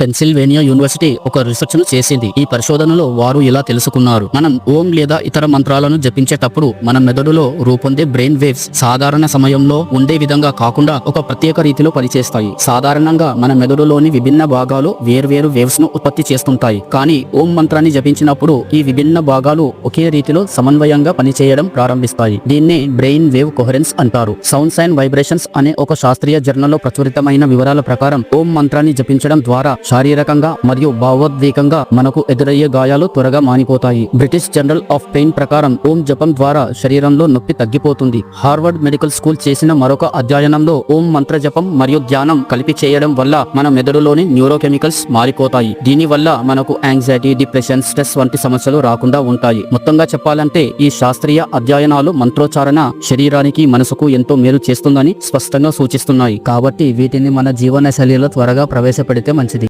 Pennsylvania university ఒక రీసెర్చ్ను చేసింది. ఈ పరిశోధనలో వారు ఇలా తెలుసుకున్నారు. మనం ఓం లేదా ఇతర మంత్రాలను జపించేటప్పుడు మన మెదడులో రూపొందే బ్రెయిన్ వేవ్స్ సాధారణ సమయంలో ఉండే విధంగా కాకుండా ఒక ప్రత్యేక రీతిలో పనిచేస్తాయి. సాధారణంగా మన మెదడులోని విభిన్న భాగాలు వేర్వేరు వేవ్స్ను ఉత్పత్తి చేస్తుంటాయి. కానీ ఓం మంత్రాన్ని జపించినప్పుడు ఈ విభిన్న భాగాలు ఒకే రీతిలో సమన్వయంగా పనిచేయడం ప్రారంభిస్తాయి. దీన్నే బ్రెయిన్ వేవ్ కొహరెన్స్ అంటారు. సౌండ్స్ అండ్ వైబ్రేషన్స్ అనే ఒక శాస్త్రీయ జర్నల్లో ప్రచురితమైన వివరాల ప్రకారం ఓం మంత్రాన్ని జపించడం ద్వారా శారీరకంగా మరియు భావోద్వేగంగా మనకు ఎదురయ్యే గాయాలు త్వరగా మానిపోతాయి. బ్రిటిష్ జనరల్ ఆఫ్ పెయిన్ ప్రకారం ఓం జపం ద్వారా శరీరంలో నొప్పి తగ్గిపోతుంది. హార్వర్డ్ మెడికల్ స్కూల్ చేసిన మరొక అధ్యయనంలో ఓం మంత్ర జపం మరియు ధ్యానం కలిపి చేయడం వల్ల మన మెదడులోని న్యూరోకెమికల్స్ మారిపోతాయి. దీనివల్ల మనకు యాంగ్జైటీ డిప్రెషన్ స్ట్రెస్ వంటి సమస్యలు రాకుండా ఉంటాయి. మొత్తంగా చెప్పాలంటే ఈ శాస్త్రీయ అధ్యయనాలు మంత్రోచ్చారణ శరీరానికి మనసుకు ఎంతో మేలు చేస్తుందని స్పష్టంగా సూచిస్తున్నాయి. కాబట్టి వీటిని మన జీవన శైలిలో త్వరగా ప్రవేశపెడితే మంచిది.